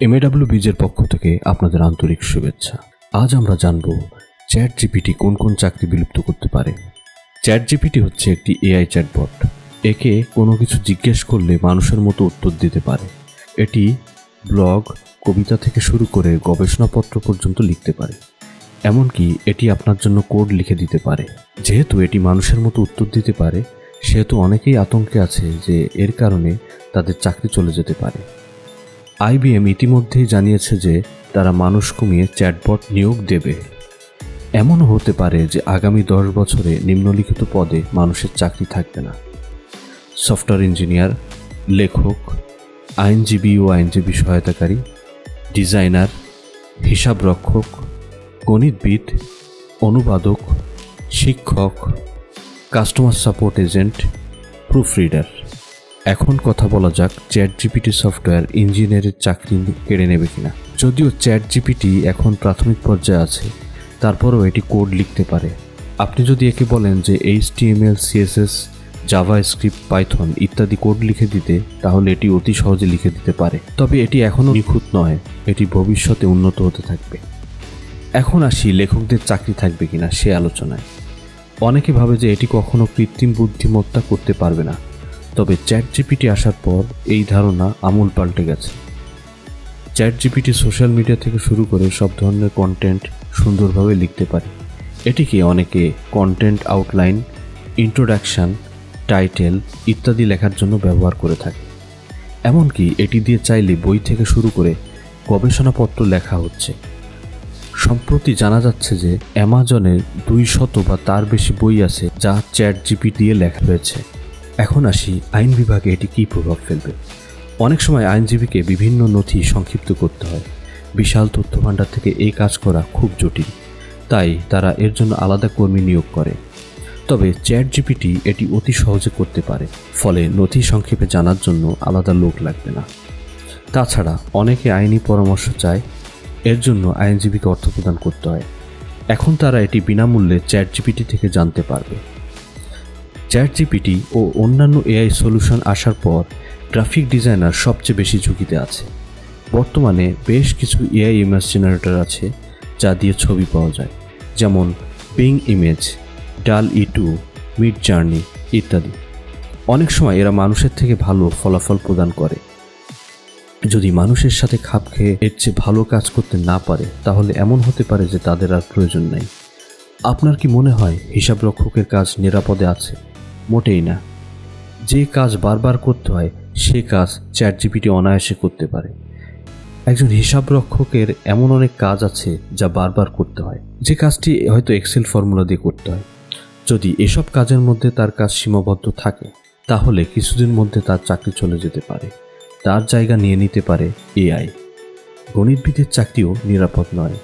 এমএডাব্লিউ বিজের পক্ষ থেকে আপনাদের আন্তরিক শুভেচ্ছা। আজ আমরা জানব চ্যাট জিপিটি কোন কোন চাকরি বিলুপ্ত করতে পারে। চ্যাট জিপিটি হচ্ছে একটি এআই চ্যাটবট একে কোনো কিছু জিজ্ঞেস করলে মানুষের মতো উত্তর দিতে পারে। এটি ব্লগ, কবিতা থেকে শুরু করে গবেষণাপত্র পর্যন্ত লিখতে পারে। এমনকি এটি আপনার জন্য কোড লিখে দিতে পারে। যেহেতু এটি মানুষের মতো উত্তর দিতে পারে, সেহেতু অনেকেই আতঙ্কে আছে যে এর কারণে তাদের চাকরি চলে যেতে পারে। আইবিএম ইতিমধ্যেই জানিয়েছে যে তারা মানুষ কমিয়ে চ্যাটবট নিয়োগ দেবে। এমনও হতে পারে যে আগামী দশ বছরে নিম্নলিখিত পদে মানুষের চাকরি থাকবে না। সফটওয়্যার ইঞ্জিনিয়ার, লেখক, আইনজীবী ও আইনজীবী সহায়তাকারী, ডিজাইনার, হিসাবরক্ষক, গণিতবিদ, অনুবাদক, শিক্ষক, customer support agent, proof reader. এখন কথা বলা যাক চ্যাট জিপিটি সফটওয়্যার ইঞ্জিনিয়ারের চাকরি কেড়ে নেবে কিনা। যদিও চ্যাট জিপিটি এখন প্রাথমিক পর্যায়ে আছে, তারপরও এটি কোড লিখতে পারে। আপনি যদি একে বলেন যে HTML CSS JavaScript Python ইত্যাদি কোড লিখে দিতে, তাহলে এটি অতি সহজে লিখে দিতে পারে। তবে এটি এখনও নিখুঁত নয়, এটি ভবিষ্যতে উন্নত হতে থাকবে। এখন আসি লেখকদের চাকরি থাকবে কিনা সে আলোচনায়। অনেকে ভাবে যে এটি কখনো কৃত্রিম বুদ্ধিমত্তা করতে পারবে না। তবে চ্যাট জিপিটি আসার পর এই ধারণা আমূল পাল্টে গেছে। চ্যাট জিপিটি সোশ্যাল মিডিয়া থেকে শুরু করে সব ধরনের কন্টেন্ট সুন্দরভাবে লিখতে পারে। এটিকে অনেকে কন্টেন্ট আউটলাইন ইন্ট্রোডাকশন টাইটেল ইত্যাদি লেখার জন্য ব্যবহার করে থাকে। এমনকি এটি দিয়ে চাইলে বই থেকে শুরু করে গবেষণাপত্র লেখা হচ্ছে। সম্প্রতি জানা যাচ্ছে যে অ্যামাজনে দুই শত বা তার বেশি বই আছে যা চ্যাট জিপি দিয়ে লেখা হয়েছে। এখন আসি আইন বিভাগে এটি কী প্রভাব ফেলবে। অনেক সময় আইনজীবীকে বিভিন্ন নথি সংক্ষিপ্ত করতে হয়। বিশাল তথ্য ভাণ্ডার থেকে এই কাজ করা খুব জটিল। তাই তারা এর জন্য আলাদা কর্মী নিয়োগ করে। তবে চ্যাট জিপিটি এটি অতি সহজে করতে পারে, ফলে নথি সংক্ষেপে জানার জন্য আলাদা লোক লাগবে না। তাছাড়া অনেকে আইনি পরামর্শ চায়, এর জন্য আইনজীবীকে অর্থ প্রদান করতে হয়। এখন তারা এটি বিনামূল্যে চ্যাট জিপিটি থেকে জানতে পারবে। চ্যাট জিপিটি ও অন্যান্য এআই সলিউশন আসার পর গ্রাফিক ডিজাইনার সবচেয়ে বেশি ঝুঁকিতে আছে। বর্তমানে বেশ কিছু এআই ইমেজ জেনারেটর আছে যা দিয়ে ছবি পাওয়া যায়, যেমন বিং ইমেজ ডাল ই টু মিড জার্নি ইত্যাদি। অনেক সময় এরা মানুষের থেকে ভালো ফলাফল প্রদান করে। যদি মানুষের সাথে খাপ খেয়ে এর চেয়ে ভালো কাজ করতে না পারে, তাহলে এমন হতে পারে যে তাদের আর প্রয়োজন নেই। আপনার কি মনে হয় হিসাবরক্ষকের কাজ নিরাপদে আছে? মোটেই না। যে কাজ বারবার করতে হয়, সে কাজ চ্যাট জিপিটি অনায়াসে করতে পারে। একজন হিসাবরক্ষকের এমন অনেক কাজ আছে যা বারবার করতে হয়। যে কাজটি হয়তো এক্সেল ফর্মুলা দিয়ে করতে হয়। যদি এসব কাজের মধ্যে তার কাজ সীমাবদ্ধ থাকে, তাহলে কিছুদিন মধ্যে তার চাকরি চলে যেতে পারে। তার জায়গা নিয়ে নিতে পারে এআই। গণিতবিদের চাকরিও নিরাপদ নয়।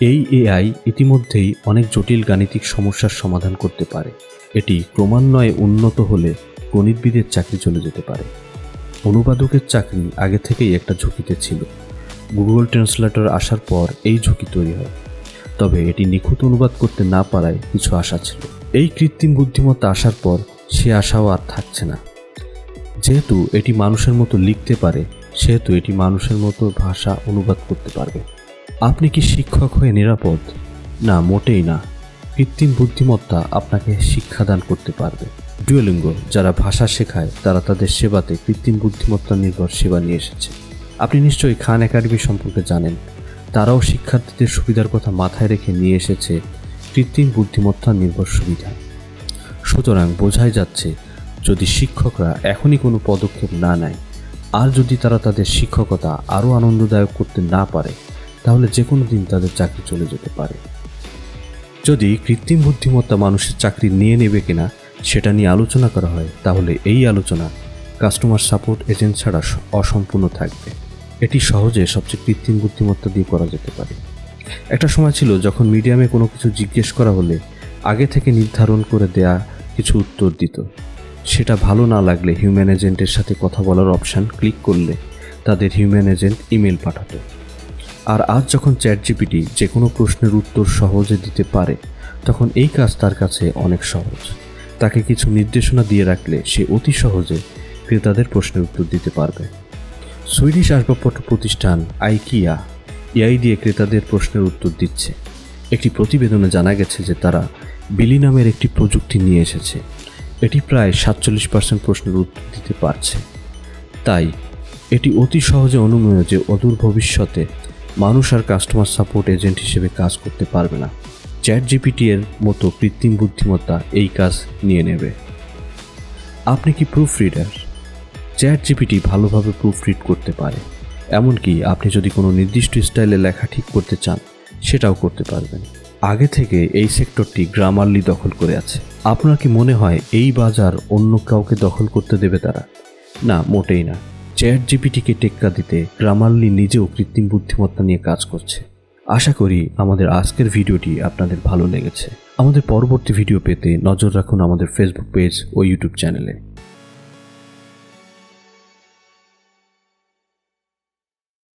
এই এআই ইতিমধ্যেই অনেক জটিল গাণিতিক সমস্যার সমাধান করতে পারে। এটি ক্রমান্বয়ে উন্নত হলে গণিতবিদের চাকরি চলে যেতে পারে। অনুবাদকের চাকরি আগে থেকেই একটা ঝুঁকিতে ছিল। গুগল ট্রান্সলেটর আসার পর এই ঝুঁকি তৈরি হয়। তবে এটি নিখুঁত অনুবাদ করতে না পারায় কিছু আশা ছিল। এই কৃত্রিম বুদ্ধিমত্তা আসার পর সে আশাও আর থাকছে না। যেহেতু এটি মানুষের মতো লিখতে পারে, সেহেতু এটি মানুষের মতো ভাষা অনুবাদ করতে পারবে। আপনি কি শিক্ষক হয়ে নিরাপদ? না, মোটেই না। কৃত্রিম বুদ্ধিমত্তা আপনাকে শিক্ষাদান করতে পারবে। ডুয়েলিঙ্গ, যারা ভাষা শেখায়, তারা তাদের সেবাতে কৃত্রিম বুদ্ধিমত্তা নির্ভর সেবা নিয়ে এসেছে। আপনি নিশ্চয়ই খান একাডেমি সম্পর্কে জানেন। তারাও শিক্ষার্থীদের সুবিধার কথা মাথায় রেখে নিয়ে এসেছে কৃত্রিম বুদ্ধিমত্তা নির্ভর সুবিধা। সুতরাং বোঝাই যাচ্ছে, যদি শিক্ষকরা এখনই কোনো পদক্ষেপ না নেয়, আর যদি তারা তাদের শিক্ষকতা আরও আনন্দদায়ক করতে না পারে তাহলে যে কোনো দিন তাদের চাকরি চলে যেতে পারে। যদি কৃত্রিম বুদ্ধিমত্তা মানুষের চাকরি নিয়ে নেবে কিনা, সেটা নিয়ে আলোচনা করা হয়, তাহলে এই আলোচনা কাস্টমার সাপোর্ট এজেন্ট ছাড়া অসম্পূর্ণ থাকবে। এটি সহজে সবচেয়ে কৃত্রিম বুদ্ধিমত্তা দিয়ে করা যেতে পারে। একটা সময় ছিল যখন মিডিয়ামে কোনো কিছু জিজ্ঞেস করা হলে আগে থেকে নির্ধারণ করে দেয়া কিছু উত্তর দিত। সেটা ভালো না লাগলে হিউম্যান এজেন্টের সাথে কথা বলার অপশান ক্লিক করলে তাদের হিউম্যান এজেন্ট ইমেল পাঠাতো। আর আজ যখন চ্যাট জিপিটি যে কোনো প্রশ্নের উত্তর সহজে দিতে পারে, তখন এই কাজ তার কাছে অনেক সহজ। তাকে কিছু নির্দেশনা দিয়ে রাখলে সে অতি সহজে ক্রেতাদের প্রশ্নের উত্তর দিতে পারবে। সুইডিশ আসবাবপত্র প্রতিষ্ঠান আইকিয়া এআই দিয়ে ক্রেতাদের প্রশ্নের উত্তর দিচ্ছে। একটি প্রতিবেদনে জানা গেছে যে তারা বিলি নামের একটি প্রযুক্তি নিয়ে এসেছে। এটি প্রায় সাতচল্লিশ পার্সেন্ট প্রশ্নের উত্তর দিতে পারছে। তাই এটি অতি সহজে অনুমেয় যে অদূর ভবিষ্যতে মানুষ আর কাস্টমার সাপোর্ট এজেন্ট হিসেবে কাজ করতে পারবে না। চ্যাট জিপিটি এর মতো কৃত্রিম বুদ্ধিমত্তা এই কাজ নিয়ে নেবে। আপনি কি প্রুফ রিডার চ্যাট জিপিটি ভালোভাবে প্রুফ রিড করতে পারে। এমনকি আপনি যদি কোনো নির্দিষ্ট স্টাইলে লেখা ঠিক করতে চান, সেটাও করতে পারবেন। আগে থেকে এই সেক্টরটি গ্রামারলি দখল করে আছে। আপনার কি মনে হয় এই বাজার অন্য কাউকে দখল করতে দেবে তারা? না, মোটেই না। চ্যাট জিপিটিকে টেক্কা দিতে গ্রামারলি নিজেও কৃত্রিম বুদ্ধিমত্তা নিয়ে কাজ করছে। আশা করি আমাদের আজকের ভিডিওটি আপনাদের ভালো লেগেছে। আমাদের পরবর্তী ভিডিও পেতে নজর রাখুন আমাদের ফেসবুক পেজ ও ইউটিউব চ্যানেলে